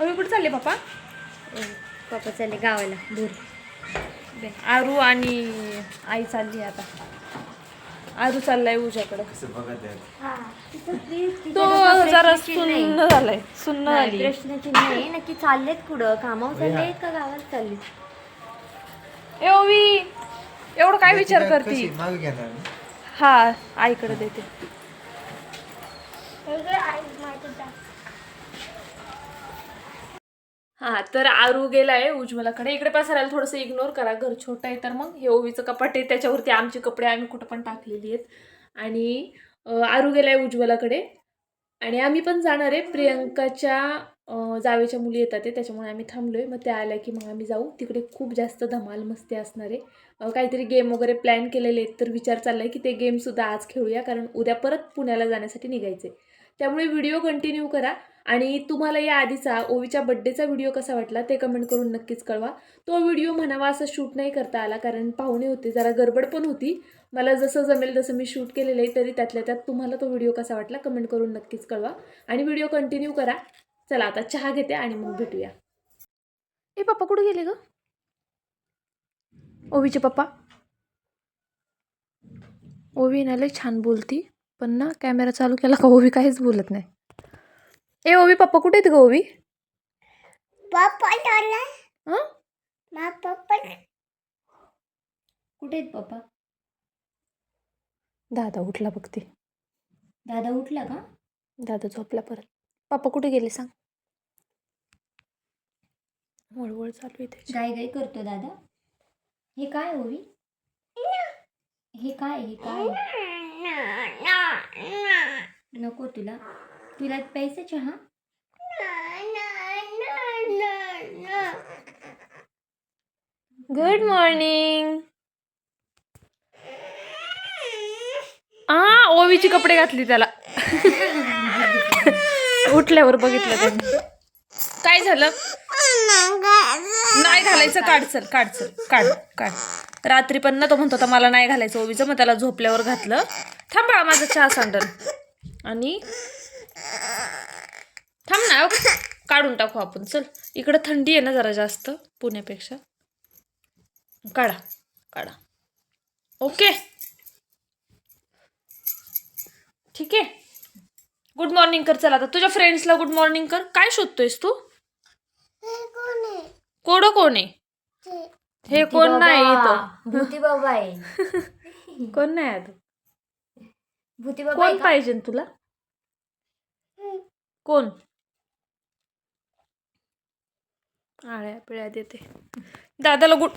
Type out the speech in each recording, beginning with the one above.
ओवी कुठे चालले पप्पा? पप्पा चालले गावाला दूर. आरू आणि आई चालली आता. आरू चाललाय उजाकडे तो जरा सुन्न झालाय सुन्न झाली. प्रश्नाची नाही नक्की चाललेत कुठं कामावर चाललेत का गावात? चाललेत. ए ओवी एवढं काय विचार करते? मागे घेणार? ना? हा आईकडे देते. हा तर आरू गेलाय उज्ज्वलाकडे इकडे पसरायला थोडंसं इग्नोर करा. घर छोटं आहे तर मग हे ओवीचं कपाट आहे. त्याच्यावरती आमचे कपडे आम्ही कुठं पण टाकलेली आहेत. आणि आरू आरू गेलाय उज्ज्वलाकडे आणि आम्ही पण जाणार आहे. प्रियंकाच्या जावेच्या मुली येतात आहे. त्याच्यामुळे आम्ही थांबलो आहे मग त्या आल्या की मग आम्ही जाऊ. तिकडे खूप जास्त धमाल मस्ती असणार आहे. काहीतरी गेम वगैरे प्लॅन केलेले आहेत. तर विचार चाललाय की ते गेमसुद्धा आज खेळूया. कारण उद्या परत पुण्याला जाण्यासाठी निघायचे त्यामुळे व्हिडिओ कंटिन्यू करा. आणि तुम्हाला या आधीचा ओवीच्या बड्डेचा व्हिडिओ कसा वाटला ते कमेंट करून नक्कीच कळवा. तो व्हिडिओ म्हणावा असं शूट नाही करता आला कारण पाहुणे होते जरा गडबड पण होती. मला जसं जमेल तसं मी शूट केलेलं आहे तरी त्यातल्या त्यात तुम्हाला तो व्हिडिओ कसा वाटला कमेंट करून नक्कीच कळवा. आणि व्हिडिओ कंटिन्यू करा. चला आता चहा घेते आणि मग भेटूया. ए पप्पा कुठे गेले ग? ओवीचे पप्पा. ओवी ना लय छान बोलती पण ना कॅमेरा चालू केला का ओवी काहीच बोलत नाही. ए ओवी पप्पा कुठे आहेत ग ओवी? पप्पा चालला हं? मा पप्पा कुठे आहेत पप्पा? दादा उठला बघते दादा उठला का? दादा झोपला परत. पप्पा कुठे गेले सांग. वळवळ चालू आहे त्याची. गाय गाय करतो दादा? हे काय ओवी? हे काय हे काय नको तुला. तुला पैसे चहा? गुड मॉर्निंग हा ओवीचे कपडे घातली त्याला. उठल्यावर बघितलं त्यांनी काय झालं? नाही घालायचं काढ चल काढ चल काढ काढ. रात्री पण ना तो म्हणत होता मला नाही घालायचं ओवीचं मग त्याला झोपल्यावर घातलं. थांबा माझं चहा सांडल. आणि थांब ना काढून टाकू आपण चल. इकडं थंडी आहे ना जरा जास्त पुण्यापेक्षा. काढा काढा. ओके. ठीक आहे. गुड मॉर्निंग कर चल आता. तुझ्या फ्रेंड्सला गुड मॉर्निंग कर. काय शोधतोयस तू? कोड कोण आहे? हे कोण नाही भूती बाबा आहे. कोण नाही आता. भूती बाबा कोण? पाहिजे तुला? कोण? आळ्या पिळ्या देते. दादाला गुड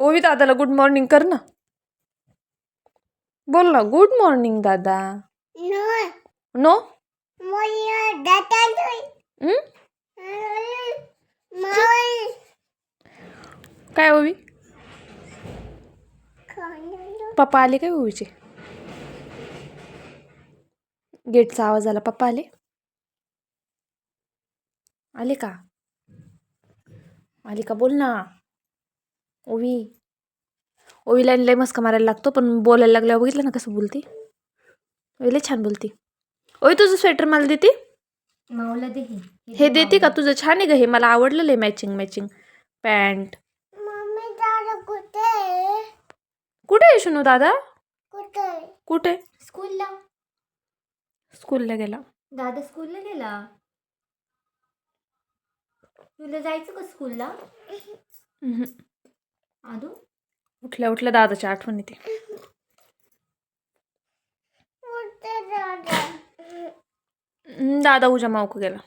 ओवी दादाला गुड मॉर्निंग कर ना. बोल ना गुड मॉर्निंग दादा. नो? काय ओवी? पप्पा आले काय ओवीचे? गेटचा आवाज आला पप्पा आले? आले का आले का बोल ना. ओवी. ओवीला लय मस्का मारायला लागतो पण बोलायला लागल्यावर बघितलं ना कसं बोलती? ओवी लय छान बोलती. ओवी तुझं स्वेटर मला देते? माऊला दे हे. हे देते का तुझं? छान आहे ग हे. मला आवडलं लय मॅचिंग मॅचिंग पॅन्ट कुठे आहे? शुनू दादा? कुठे? स्कूलला. स्कूलला गेला. दादा स्कूलला गेला? तुला जायचं का स्कूलला. आदू? उठल्या उठल्या दादाची आठवण येते. हम्म, दादा उजा मावक गेला.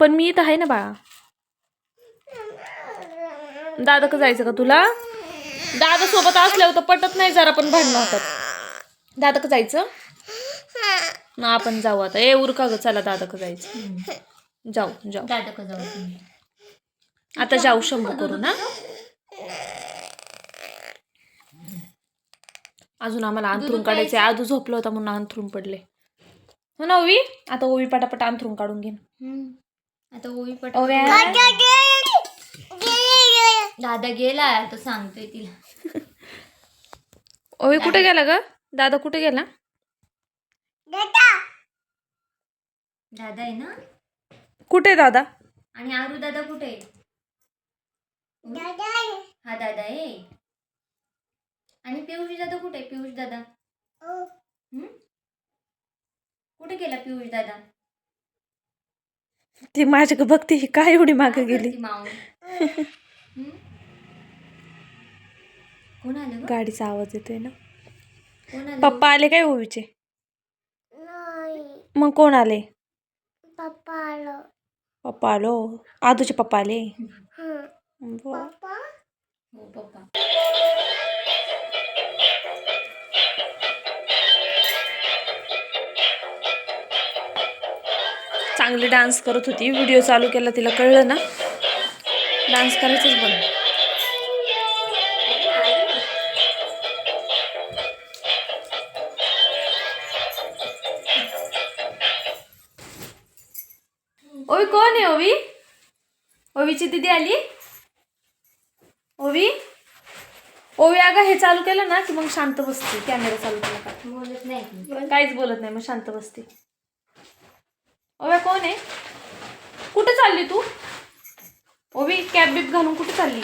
पण मी इथं आहे ना बाळा. दादा का जायचं का तुला? दादा सोबत असल्यावर तर पटत नाही जरा पण भांडणं होतात. दादा का जायचं ना आपण जाऊ आता. ए उरका ग चला दादा का जायचं. जाऊ जाऊ. दादा का जाऊ तुम्ही. आता जाऊ शंभू करू ना अजून आम्हाला अंथरून काढायचे? आधू झोपलं होता म्हणून अंथरून पडले. हो ना ओवी? आता ओवी पटापट अंथरून काढून घे. आता ओवी पट दादा गेला तो सांगतोय तिला. ओवी कुठे गेला ग? दादा कुठे गेला? दादा आहे ना? कुठे दादा? आणि आरू दादा कुठे आहे? हा दादा आहे? आणि पियुष दादा कुठे आहे? पियुष दादा. हम्म? कुठे गेला पियुष दादा? ती माझ्याकडे बघते ही काय एवढी मागे काय गेली? करते माऊ हम्म? कोण आलं ग? गाडीचा आवाज येतोय ना. कोण आलं पप्पा आले काय ओवीचे? मग कोण आले? पप्पा आलो आदूचे पप्पा आले. हो पप्पा चांगली डान्स करत होती. व्हिडिओ चालू केला तिला कळलं ना? डान्स करायचंच बंद. ओवी कोण आहे ओवी? ओवीची दिदी आली. ओवी? ओवी अगं हे चालू केलं ना की मग शांत बसते. कॅमेरा चालू केला का? बोलत नाही. काहीच बोलत नाही मग शांत बसते. ओव्या कोण आहे? कुठे चालली तू? ओवी कॅब बीप घालून कुठे चालली?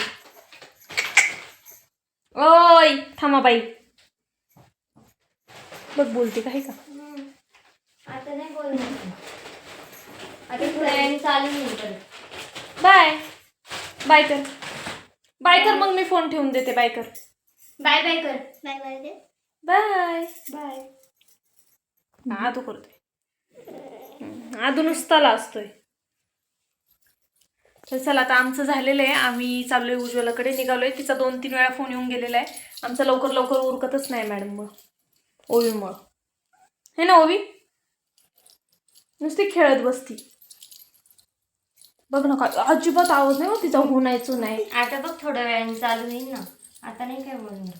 ओय थांबा बाई. बघ बोलते काही का. आता नाही बोलणार. आता थोड्या वेळाने चालू नाही परत बाय. बाय कर बाय कर मग मी फोन ठेवून देते बाय कर बाय बाय कर बाय. बाय. दे बाय बाय तू करतोय आधू नुसताला असतोय. तर चला आता आमचं झालेलं आहे. आम्ही चाललोय उज्ज्वलाकडे. निघालोय. तिचा दोन तीन वेळा फोन येऊन गेलेला आहे. आमचं लवकर लवकर उरकतच नाही मॅडम मग ओवीमुळं हे ना ओवी? नुसती खेळत बसती. बघ ना का अजिबात आवाज नाही हो तिचा हुनायचो नाही. आता बघ थोड्या वेळाने चालू होईल ना. आता नाही काय बोलणार.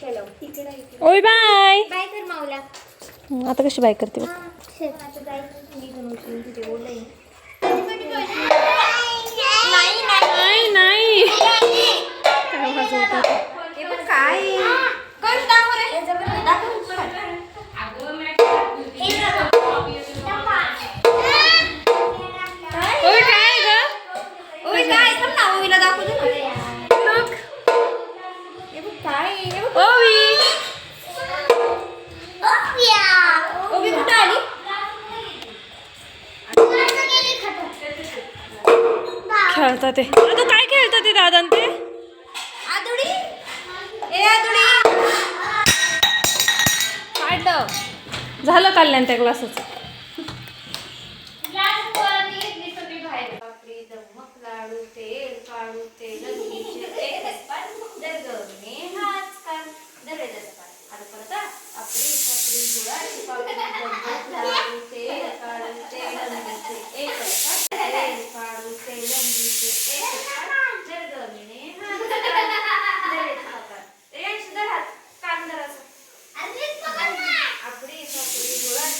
चलो ओवी बाय. बाय कर माऊला. आता कशी बाय करते नाही नाही काय खेळतात ते. आता काय खेळतात ते दादा ते? झालं कल्याण त्या क्लासाचं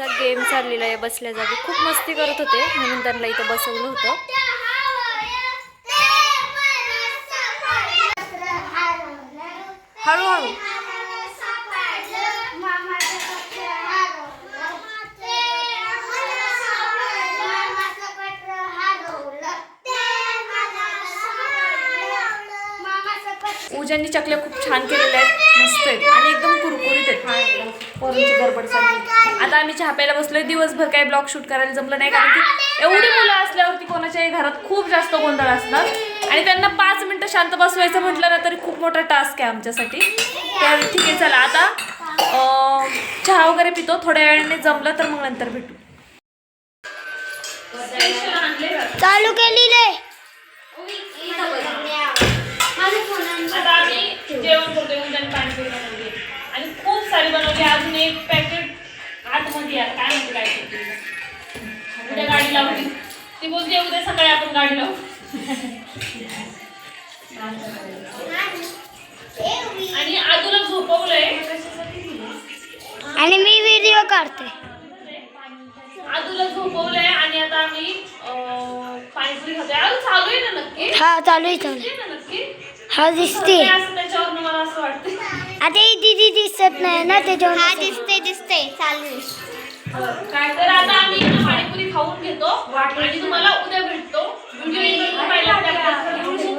त्यांचा गेम चाललेला आहे बसल्या जागी. खूप मस्ती करत होते म्हणून त्यांना इथं बसवलं होतं. हळूहळू. उज्यांनी चकल्या खूप छान केलेल्या आहेत. मस्त आहेत आणि एकदम कुरकुरीत आहेत. पोरांची गडबडसाठी आता आम्ही चहा प्यायला बसलोय. दिवसभर काही ब्लॉग शूट करायला जमलं नाही कारण की एवढी मुलं असल्यावरती कोणाच्याही घरात खूप जास्त गोंधळ असणार. आणि त्यांना पाच मिनिटं शांत बसवायचं म्हटलं ना तरी खूप मोठा टास्क आहे आमच्यासाठी. तर ठीक आहे चला आता अं, चहा वगैरे पितो. थोड्या वेळाने जमलं तर मग नंतर भेटू. चालू आम्ही जेवण करतोय उद्या पाणीपुरी बनवली. आहे. आणि खूप सारी बनवली. आहे. अजून एक पॅकेट आतमध्ये आहे. काय म्हणते काय. उद्या गाडी लावली. ती बोलते उद्या सकाळी आपण गाडी लावू. आणि आजूला झोपवलंय. आणि मी व्हिडिओ काढते. आजूला झोपवलंय आणि आता आम्ही पाणीपुरी खातोय. आजू चालू आहे ना नक्की? हा चालू आहे चालू दिसते ना नक्की? हा दिसते. मला असं वाटतं आता ही दीदी दिसत नाही ना ते जेवण हा दिसते दिसते चालू काय तर आता आम्ही पाणीपुरी खाऊन घेतो. आणि तुम्हाला उद्या भेटतो. व्हिडिओ